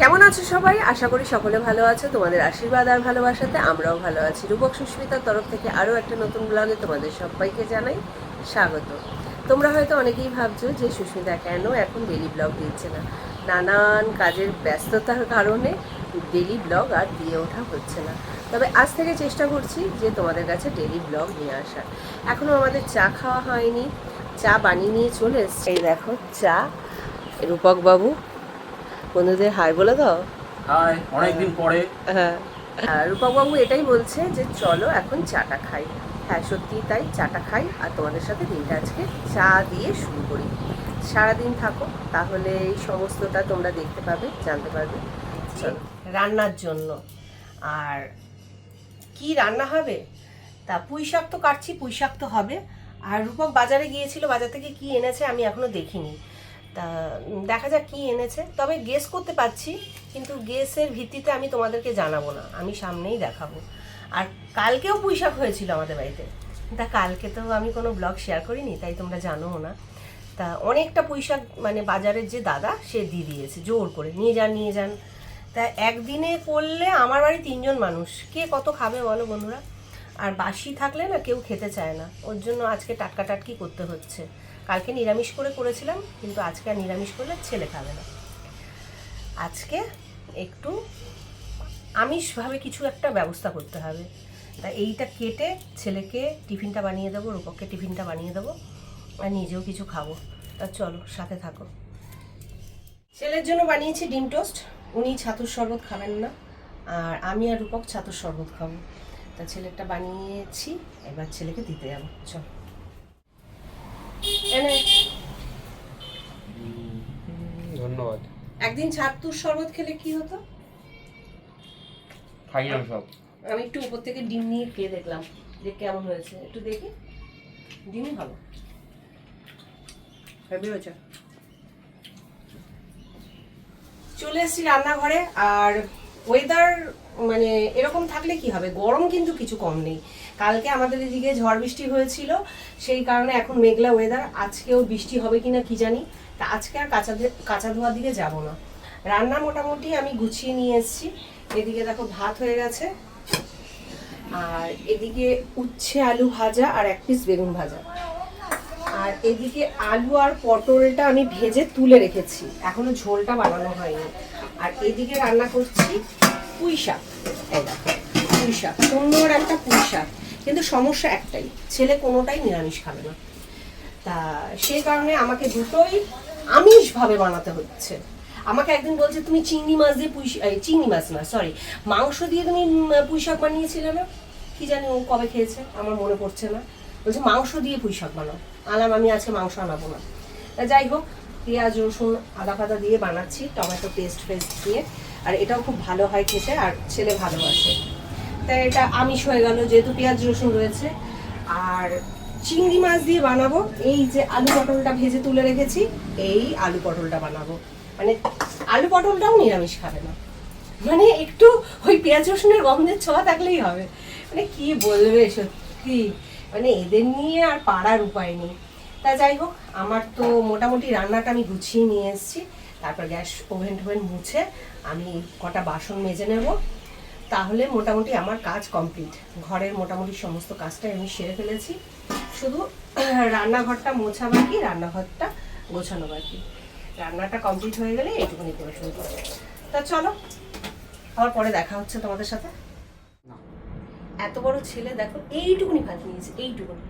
কেমন আছো সবাই? আশা করি সকলে ভালো আছো। তোমাদের আশীর্বাদ আর ভালোবাসাতে আমরাও ভালো আছি। রূপক সুস্মিতার তরফ থেকে আরও একটা নতুন ব্লগে তোমাদের সবাইকে জানাই স্বাগত। তোমরা হয়তো অনেকেই ভাবছ যে সুস্মিতা কেন এখন ডেলি ব্লগ দিচ্ছে না? নানান কাজের ব্যস্ততার কারণে ডেলি ব্লগ আর দিয়ে ওঠা হচ্ছে না। তবে আজ থেকে চেষ্টা করছি যে তোমাদের কাছে ডেলি ব্লগ নিয়ে আসার। এখনও আমাদের চা খাওয়া হয়নি। চা বানিয়ে নিয়ে চলে এসছে। দেখো, চা। রূপক বাবু বন্ধুদের হাই বলে দাও। হাই অনেকদিন পরে। হ্যাঁ। আর রূপকবাবু এটাই বলছে যে চলো এখন চাটা খাই। হ্যাঁ সত্যি তাই চাটা খাই আর তোমাদের সাথে দিনটা আজকে চা দিয়ে শুরু করি। সারাদিন থাকো তাহলে এই সমস্তটা তোমরা দেখতে পাবে জানতে পারবে। চলো। রান্নার জন্য। আর কি রান্না হবে? তা পুঁই শাক তো কাটছি পুঁই শাক তো হবে। আর রূপক বাজারে গিয়েছিল বাজার থেকে কি এনেছে আমি এখনও দেখিনি। তা দেখা যাক কি এনেছে। তবে গেস করতে পারছি, কিন্তু গেসের ভিত্তিতে আমি তোমাদেরকে জানাব না। আমি সামনেই দেখাবো। আর কালকেও পুঁই শাক হয়েছিল আমাদের বাড়িতে। তা কালকে তো আমি কোনো ব্লগ শেয়ার করিনি, তাই তোমরা জানোও না। তা অনেকটা পুঁই শাক মানে বাজারের যে দাদা, সে দিয়ে দিয়েছে, জোর করে। নিয়ে যান নিয়ে যান। তা একদিনে করলে আমার বাড়ি তিনজন মানুষ। কে কত খাবে বলো বন্ধুরা? আর বাসি থাকলে না কেউ খেতে চায় না। ওর জন্য আজকে টাটকা টাটকি করতে হচ্ছে। কালকে নিরামিষ করে করেছিলাম, কিন্তু আজকে আর নিরামিষ করলে ছেলে খাবে না। আজকে একটু আমিষভাবে কিছু একটা ব্যবস্থা করতে হবে। তা এইটা কেটে ছেলেকে টিফিনটা বানিয়ে দেবো, রূপককে টিফিনটা বানিয়ে দেবো, আর নিজেও কিছু খাব। তা চলো, সাথে থাকো। ছেলের জন্য বানিয়েছি ডিম টোস্ট, উনি ছাতুর শরবত খাবেন না, আর আমি আর রূপক ছাতুর শরবত খাব। তা ছেলেরটা বানিয়েছি, এবার ছেলেকে দিতে যাব। চল। ধন্যবাদ। একদিন ছাতুর শরবত খেলে কি হতো? খাইলাম সব। আমি একটু উপর থেকে ডিম নিয়ে খেয়ে দেখলাম যে কেমন হয়েছে। একটু দেখি। ডিমই ভালো। হেভি হয়েছে? চলে এসেছি রান্নাঘরে আর ওয়েদার মানে এরকম থাকলে কি হবে? গরম কিন্তু কিছু কম নেই। কালকে আমাদের এদিকে ঝড় বৃষ্টি হয়েছিল, সেই কারণে এখন মেঘলা ওয়েদার আজকেও বৃষ্টি হবে কিনা কি জানি, তা আজকে আর কাঁচা কাঁচা ধোয়ার দিকে যাব না। রান্না মোটামুটি আমি গুছিয়ে নিয়ে এসেছি, এদিকে দেখো ভাত হয়ে গেছে, আর এদিকে উচ্ছে আলু ভাজা আর এক পিস বেগুন ভাজা। আর এদিকে আলু আর পটলটা আমি ভেজে তুলে রেখেছি, এখনও ঝোলটা বানানো হয়নি। আর এদিকে রান্না করছি পুঁই শাক পুঁই শাক, সুন্দর একটা পুঁই শাক। কিন্তু সমস্যা একটাই, ছেলে কোনোটাই নিরামিষ খাবে না। তা সেই কারণে আমাকে দুটোই আমিষভাবে বানাতে হচ্ছে। আমাকে একদিন বলছে, তুমি চিংড়ি মাছ দিয়ে পুঁই চিংড়ি মাছ না সরি মাংস দিয়ে তুমি পুঁই শাক বানিয়েছিলে না? কি জানি ও কবে খেয়েছে, আমার মনে পড়ছে না। বলছে, মাংস দিয়ে পুঁই শাক বানাও। আলাম, আমি আজকে মাংস আনাবো না। তা যাই হোক, পেঁয়াজ, রসুন, আদা ফাদা দিয়ে বানাচ্ছি, টমেটো পেস্ট ফেস্ট দিয়ে। আর এটাও খুব ভালো হয় খেতে, আর ছেলে ভালোবাসে। তাই এটা আমিষ হয়ে গেল, যেহেতু পেঁয়াজ, রসুন রয়েছে। আর চিংড়ি মাছ দিয়ে বানাবো, এই যে আলু পটলটা ভেজে তুলে রেখেছি, এই আলু পটলটা বানাবো। মানে আলু পটলটাও নিরামিষ খাবে না। মানে একটু ওই পেঁয়াজ, রসুনের গন্ধের ছোঁয়া থাকলেই হবে। মানে কি বলবে সত্যি? মানে এদের নিয়ে আর পাড়ার উপায় নেই। তা যাই হোক, আমার তো মোটামুটি রান্নাটা আমি গুছিয়ে নিয়ে এসেছি। তারপর গ্যাস ওভেন টোভেন মুছে আমি কটা বাসন মেজে নেব। তাহলে মোটামুটি আমার কাজ কমপ্লিট। ঘরের মোটামুটি সমস্ত কাজটাই আমি সেরে ফেলেছি। শুধু রান্নাঘরটা মোছা বাকি রান্নাঘরটা গোছানো বাকি। রান্নাটা কমপ্লিট হয়ে গেলে এইটুকুনি করে ফেলব তা চলো আবার পরে দেখা হচ্ছে তোমাদের সাথে। এত বড় ছেলে দেখো এইটুকুনি ভাত নিয়েছে এইটুকুনি।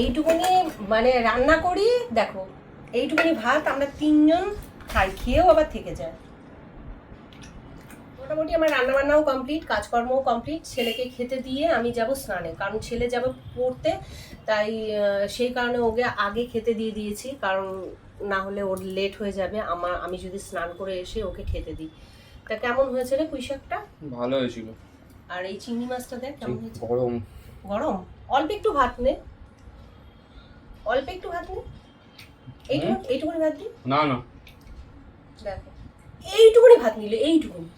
এইটুকুনি মানে রান্না করি দেখো এইটুকুনি ভাত আমরা তিনজন খাই খেয়েও আবার থেকে যায়। মোটামুটি আমার রান্নাবান্নাও কমপ্লিট কাজকর্মও কমপ্লিট ছেলেকে খেতে দিয়ে আমি যাব স্নানে। কারণ ছেলে যাবে পড়তে তাই সেই কারণে ওকে আগে খেতে দিয়ে দিয়েছি। কারণ না হলে ওর লেট হয়ে যাবে। আমার আমি যদি স্নান করে এসে ওকে খেতে দিই। তা কেমন হয়েছে রে পুঁই শাকটা? ভালো হয়েছিল। আর এই চিংড়ি মাছটা দেখ কেমন হয়েছে। গরম। গরম? অল্প একটু ভাত নে। অল্প একটু ভাত নে। এইটুকু এইটুকুনি ভাত দি না না। দেখো এইটুকুনি ভাত নিলে এইটুকুনি।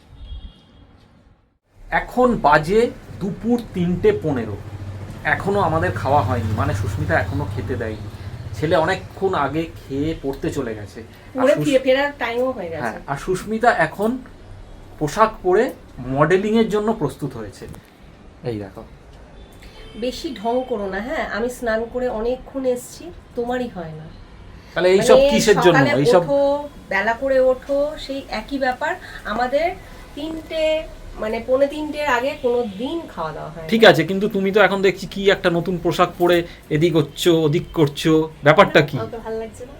এখন বাজে দুপুর তিনটে পনেরো। এখনও আমাদের খাওয়া হয়নি। মানে সুস্মিতা এখনও খেতে দেয়নি। ছেলে অনেকক্ষণ আগে খেয়ে পড়তে চলে গেছে। আর হয়ে আর সুস্মিতা এখন পোশাক পরে মডেলিং এর জন্য প্রস্তুত হয়েছে। এই দেখো। বেশি ঢং করো না হ্যাঁ? আমি স্নান করে অনেকক্ষণ এসছি তোমারই হয় না। তাহলে এইসব মানে কিসের জন্য? এইসব বেলা করে ওঠো সেই একই ব্যাপার। আমাদের তিনটে মানে পৌনে তিনটের আগে কোনো দিন খাওয়া দাওয়া হয় ঠিক আছে কিন্তু তুমি তো এখন দেখছি কি একটা নতুন পোশাক পরে এদিক হচ্ছো ওদিক করছ। ব্যাপারটা কি? ভালো লাগছে না।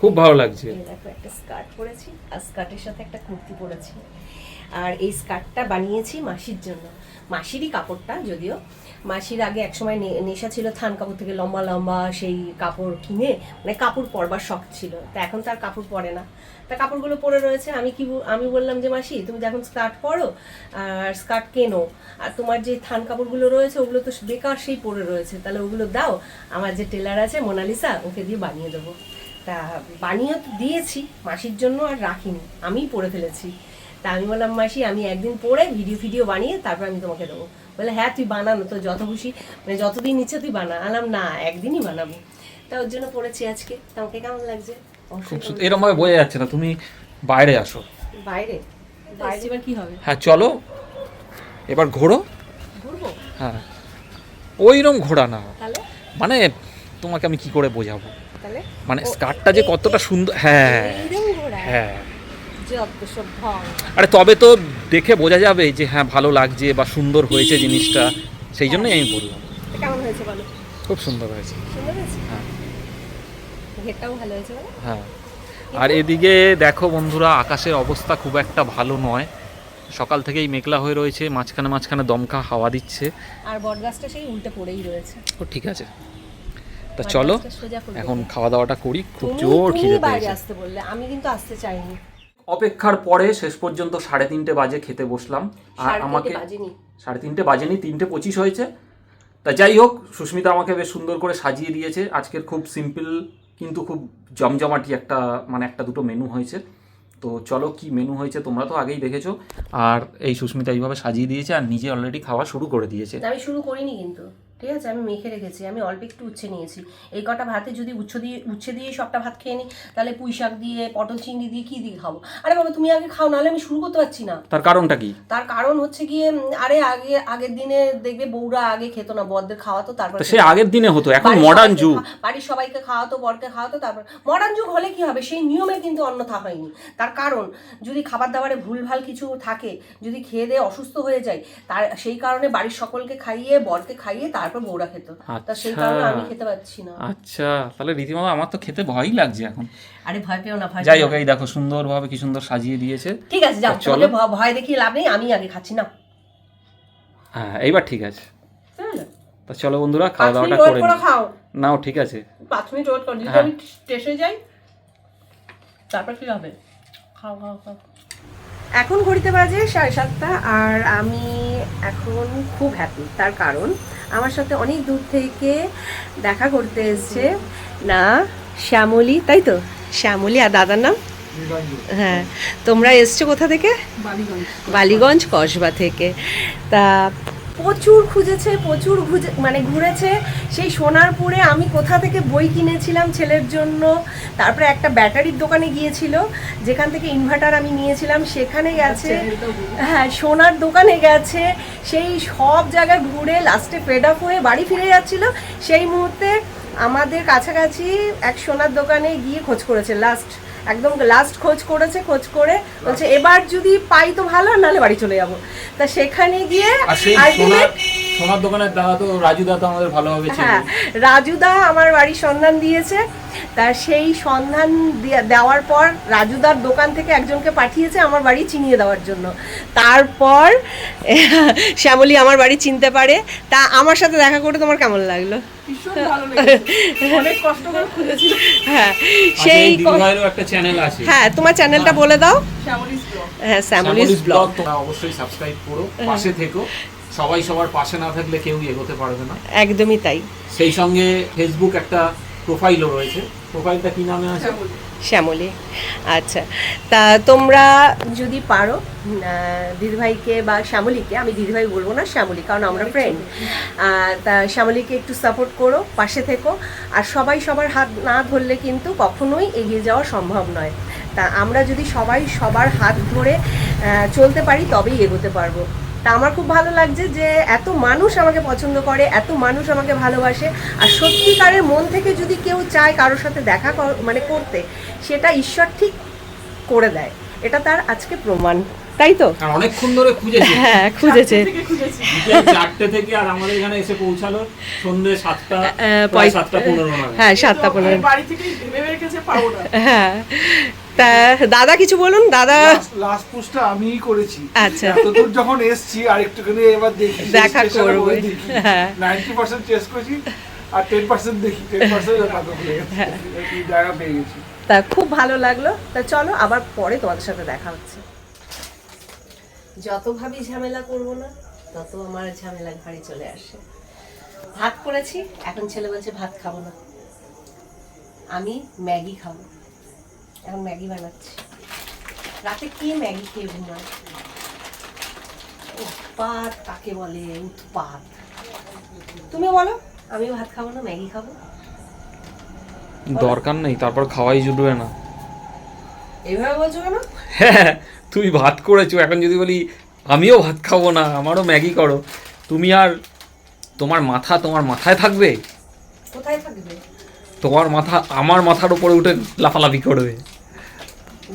খুব ভালো লাগছে। দেখো একটা স্কার্ট পরেছি আর স্কার্টের সাথে একটা কুর্তি পরেছি। আর এই স্কার্টটা বানিয়েছি মাসির জন্য। মাসিরই কাপড়টা যদিও মাসির আগে একসময় নেশা ছিল থান কাপড় থেকে লম্বা লম্বা সেই কাপড় কিনে মানে কাপড় পরবার শখ ছিল। তা এখন তার কাপড় পরে না। তা কাপড়গুলো পরে রয়েছে। আমি কি আমি বললাম যে, মাসি, তুমি যখন স্কার্ট পরো আর স্কার্ট কেনো, আর তোমার যে থান কাপড়গুলো রয়েছে, ওগুলো তো বেকার সেই পরে রয়েছে, তাহলে ওগুলো দাও। আমার যে টেলার আছে, মোনালিসা, ওকে দিয়ে বানিয়ে দেবো। তা বানিয়ে তো দিয়েছি, মাসির জন্য আর রাখিনি। আমিই পরে ফেলেছি। তা আমি বললাম, মাসি, আমি একদিন পরে ভিডিও ফিডিও বানিয়ে তারপর আমি তোমাকে দেবো। বলে হ্যাঁ তুই বানানো তো যত খুশি মানে যতদিন ইচ্ছে তুই বানা। আলাম না একদিনই বানাবো। তা ওর জন্য পড়েছি আজকে। তা আমাকে কেমন লাগছে? খুব। এরম ভাবে বোঝা যাচ্ছে না তুমি বাইরে আসো। বাইরে? বাইরে এবার কি হবে? হ্যাঁ চলো। এবার ঘোরো। ঘুরবো? হ্যাঁ। ওইরকম ঘোরা না। মানে তোমাকে আমি কি করে বোঝাবো? মানে স্কার্টটা যে কতটা সুন্দর হ্যাঁ হ্যাঁ। আরে তবে তো দেখে বোঝা যাবে যে হ্যাঁ ভালো লাগছে বা সুন্দর হয়েছে জিনিসটা। সেই জন্যই আমি বললাম। কেমন হয়েছে বলো? খুব সুন্দর হয়েছে। হ্যাঁ। হ্যাঁ। আর এদিকে দেখো বন্ধুরা আকাশের অবস্থা খুব একটা ভালো নয়। সকাল থেকেই মেঘলা হয়ে রয়েছে মাঝখানে মাঝখানে দমকা হাওয়া দিচ্ছে। আর বটগাছটা সেই উল্টে পড়েই রয়েছে। ও ঠিক আছে। তা চলো এখন খাওয়া দাওয়াটা করি। খুব জোর খিদে পেয়েছে। আসতে বললে আমি কিন্তু আসতে চাইনি। অপেক্ষার পরে শেষ পর্যন্ত সাড়ে তিনটে বাজে খেতে বসলাম। আর আমাকে সাড়ে তিনটে বাজেনি তিনটে পঁচিশ হয়েছে। তা যাই হোক সুস্মিতা আমাকে বেশ সুন্দর করে সাজিয়ে দিয়েছে। আজকের খুব সিম্পল কিন্তু খুব জমজমাটি একটা মানে একটা দুটো মেনু হয়েছে। তো চলো কি মেনু হয়েছে তোমরা তো আগেই দেখেছ। আর এই সুস্মিতা এইভাবে সাজিয়ে দিয়েছে আর নিজে অলরেডি খাওয়া শুরু করে দিয়েছে। আমি শুরু করিনি কিন্তু। ঠিক আছে? আমি মেখে রেখেছি আমি অল্প একটু উচ্ছে নিয়েছি। এই কটা ভাতে যদি উচ্ছে দিয়ে উচ্ছে দিয়ে সবটা ভাত খেয়ে নিই তাহলে পুঁই শাক দিয়ে পটল চিংড়ি দিয়ে কি দিয়ে খাব? আরে বাবা তুমি আগে খাও নাহলে আমি শুরু করতে পারছি না। তার কারণটা কি? তার কারণ হচ্ছে গিয়ে আরে আগে আগের দিনে দেখবে বউরা আগে খেতো না বরদের খাওয়াতো তারপর সে আগের দিনে হতো এখন মডার্ন যুগ। বাড়ির সবাইকে খাওয়াতো বরকে খাওয়াতো তারপর মডার্ন যুগ হলে কি হবে? সেই নিয়মে কিন্তু অন্যথা হয়নি। তার কারণ যদি খাবার দাবারে ভুলভাল কিছু থাকে যদি খেয়ে দিয়ে অসুস্থ হয়ে যায় তার সেই কারণে বাড়ির সকলকে খাইয়ে বরকে খাইয়ে তারপর বউরা খেত। তা সেই আচ্ছা। কারণে আমি খেতে পাচ্ছি না। আচ্ছা তাহলে রীতিমতো আমার তো খেতে ভয়ই লাগছে এখন। আরে ভয় পেও না ভয় যাই হোক এই দেখো সুন্দরভাবে কি সুন্দর সাজিয়ে দিয়েছে। ঠিক আছে যাও চলো। ভয় দেখিয়ে লাভ নেই আমি আগে খাচ্ছি না হ্যাঁ এইবার ঠিক আছে। বুঝলে? তা চলো বন্ধুরা খাওয়া দাওয়াটা করে খাও। নাও ঠিক আছে। পাঁচ মিনিট ওয়েট করো যদি হ্যাঁ। আমি স্টেশনে যাই তারপর কি হবে? খাও খাও খাও। এখন ঘড়িতে বাজে সাড়ে সাতটা আর আমি এখন খুব হ্যাপি তার কারণ আমার সাথে অনেক দূর থেকে দেখা করতে এসছে না শ্যামলি তাই তো? শ্যামলি আর দাদার নাম? হ্যাঁ তোমরা এসছো কোথা থেকে? বালিগঞ্জ কসবা থেকে। তা প্রচুর খুঁজেছে প্রচুর খুঁজে মানে ঘুরেছে। সেই সোনারপুরে আমি কোথা থেকে বই কিনেছিলাম ছেলের জন্য তারপরে একটা ব্যাটারির দোকানে গিয়েছিল যেখান থেকে ইনভার্টার আমি নিয়েছিলাম সেখানে গেছে। হ্যাঁ সোনার দোকানে গেছে সেই সব জায়গায় ঘুরে লাস্টে ফেড আপ হয়ে বাড়ি ফিরে যাচ্ছিল। সেই মুহূর্তে আমাদের কাছাকাছি এক সোনার দোকানে গিয়ে খোঁজ করেছে লাস্ট একদম লাস্ট খোঁজ করেছে খোঁজ করে বলছে এবার যদি পাই তো ভালো আর নাহলে বাড়ি চলে যাব। তা সেখানে গিয়ে সোনার দোকানের দাদা তো রাজু দাদা আমাদের ভালোভাবে হ্যাঁ রাজুদা আমার বাড়ির সন্ধান দিয়েছে। তা সেই সন্ধান দেওয়ার পর রাজুদার দোকান থেকে একজনকে পাঠিয়েছে আমার বাড়ি চিনিয়ে দেওয়ার জন্য। তারপর শ্যামলী আমার বাড়ি চিনতে পারে। তা আমার সাথে দেখা করে তোমার কেমন লাগল? অনেক কষ্ট করে খুঁজেছি হ্যাঁ সেই সেই একটা চ্যানেল আছে। হ্যাঁ তোমার চ্যানেলটা বলে দাও। হ্যাঁ শ্যামলিস ব্লগ ব্লগ অবশ্যই সাবস্ক্রাইব করো পাশে থেকো। সবাই সবার পাশে না থাকলে কেউ এগোতে পারবে না। একদমই তাই। সেই সঙ্গে ফেসবুক একটা প্রোফাইলও রয়েছে। প্রোফাইলটা কি নামে আছে? শ্যামলী। আচ্ছা তা তোমরা যদি পারো দিদিভাইকে বা শ্যামলীকে আমি দিদিভাই বলব না শ্যামলী কারণ আমরা ফ্রেন্ড তা শ্যামলীকে একটু সাপোর্ট করো পাশে থেকো। আর সবাই সবার হাত না ধরলে কিন্তু কখনোই এগিয়ে যাওয়া সম্ভব নয়। তা আমরা যদি সবাই সবার হাত ধরে চলতে পারি তবেই এগোতে পারব। তা আমার খুব ভালো লাগছে যে এত মানুষ আমাকে পছন্দ করে এত মানুষ আমাকে ভালোবাসে। আর সত্যিকারের মন থেকে যদি কেউ চায় কারোর সাথে দেখা কর- মানে করতে সেটা ঈশ্বর ঠিক করে দেয়। এটা তার আজকে প্রমাণ। তাই তো? অনেকক্ষণ ধরে খুঁজেছি। হ্যাঁ খুঁজেছে। থেকে চারটে থেকে আর আমাদের এখানে এসে পৌঁছালো সন্ধ্যে সাতটা সাতটা পনেরো হ্যাঁ সাতটা পনেরো। বাড়ি থেকে ভেবে রেখেছে পাবো হ্যাঁ। তা দাদা কিছু বলুন? দাদা লাস্ট পোস্টটা আমিই করেছি। আচ্ছা। এতদূর যখন এসছি আর একটুখানি এবার দেখি দেখা করবে। হ্যাঁ। নাইনটি পার্সেন্ট চেস করেছি আর টেন পার্সেন্ট দেখি। টেন পার্সেন্ট টাকা পেয়ে গেছি। হ্যাঁ। জায়গা পেয়ে গেছি। তা খুব ভালো লাগল। তা চলো আবার পরে তোমাদের সাথে দেখা হচ্ছে। যত ভাবি ঝামেলা করব না তত আমার ঝামেলা ঘাড়ি চলে আসে। ভাত করেছি এখন ছেলে বলছে ভাত খাব না। আমি ম্যাগি খাব। এখন ম্যাগি বানাচ্ছি। রাতে কে ম্যাগি খেয়ে ঘুমায়? উৎপাত কাকে বলে? উৎপাত। তুমি বলো আমি ভাত খাব না ম্যাগি খাব। দরকার নেই তারপর খাওয়াই জুটবে না। এইভাবে বলছো কেন? হ্যাঁ তুমি ভাত করেছ এখন যদি বলি আমিও ভাত খাব না আমারও ম্যাগি করো। তুমি আর তোমার মাথা তোমার মাথায় থাকবে? কোথায় থাকবে? তোমার মাথা আমার মাথার উপরে উঠে লাফালাফি করবে।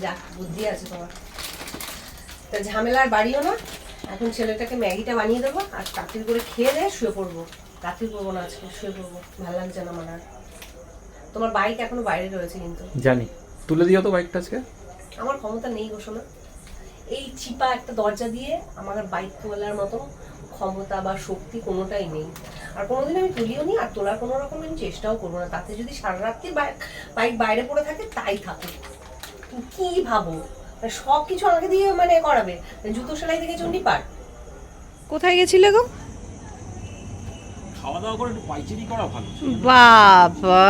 যাক বুদ্ধি আছে তোমার। তা ঝামেলার বাড়িও না। এখন ছেলেটাকে ম্যাগিটা বানিয়ে দেবো আর তাড়াতাড়ি করে খেয়ে দিয়ে শুয়ে পড়ব। রাত্রি করব না আজকে শুয়ে পড়ব। ভালো লাগছে না আমার তোমার বাইক এখনও বাইরে রয়েছে কিন্তু। জানি। তুলে দিও তো বাইকটা আজকে। আমার ক্ষমতা নেই না এই চিপা একটা দরজা দিয়ে আমার বাইক তোলার মতো ক্ষমতা বা শক্তি কোনোটাই নেই। আর কোনোদিন আমি তুলিও নি আর তোলার কোনো রকম আমি চেষ্টাও করব না। তাতে যদি সারা রাত্রি বাইক বাইরে পড়ে থাকে তাই থাকুক। কি ভাবো? সব কিছু আমাকে দিয়ে মানে করাবে। জুতো সেলাই থেকে চন্ডি পার। কোথায় গেছিলে গো? খাওয়া দাওয়া করে একটু পাইচারি করা ভালো। বাবা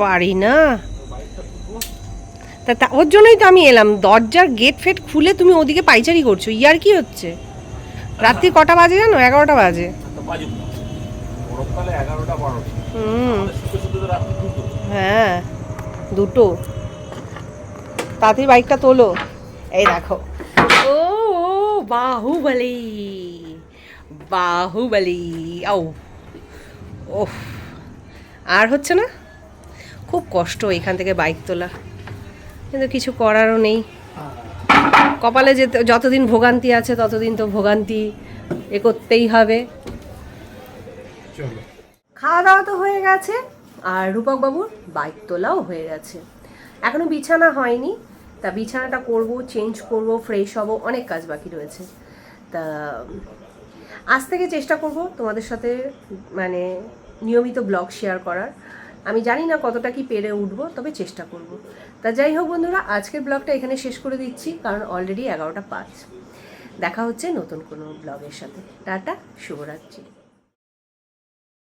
পারি না। তা তা ওর জন্যই তো আমি এলাম। দরজার গেট ফেট খুলে তুমি ওদিকে পাইচারি করছ। ইয়ার কি হচ্ছে? রাত্রি কটা বাজে জানো? এগারোটা বাজে। হুম। হ্যাঁ দুটো। তাড়াতাড়ি বাইকটা তোলো। এই দেখো। ও ও, বাহুবলি বাহুবলি ও ওহ আর হচ্ছে না খুব কষ্ট এখান থেকে বাইক তোলা। কিন্তু কিছু করারও নেই। কপালে যে যতদিন ভোগান্তি আছে ততদিন তো ভোগান্তি এ করতেই হবে। খাওয়া দাওয়া তো হয়ে গেছে আর রূপক বাবুর বাইক তোলাও হয়ে গেছে। এখনও বিছানা হয়নি তা বিছানাটা করব চেঞ্জ করব ফ্রেশ হব, অনেক কাজ বাকি রয়েছে। তা, আজ থেকে চেষ্টা করব তোমাদের সাথে মানে নিয়মিত ব্লগ শেয়ার করার। আমি জানি না কতটা কি পেরে উঠবো, তবে চেষ্টা করব। তা যাই হোক বন্ধুরা, আজকের ব্লগটা এখানে শেষ করে দিচ্ছি, কারণ অলরেডি এগারোটা পাঁচ। দেখা হচ্ছে নতুন কোনো ব্লগের সাথে। টাটা, শুভরাত্রি।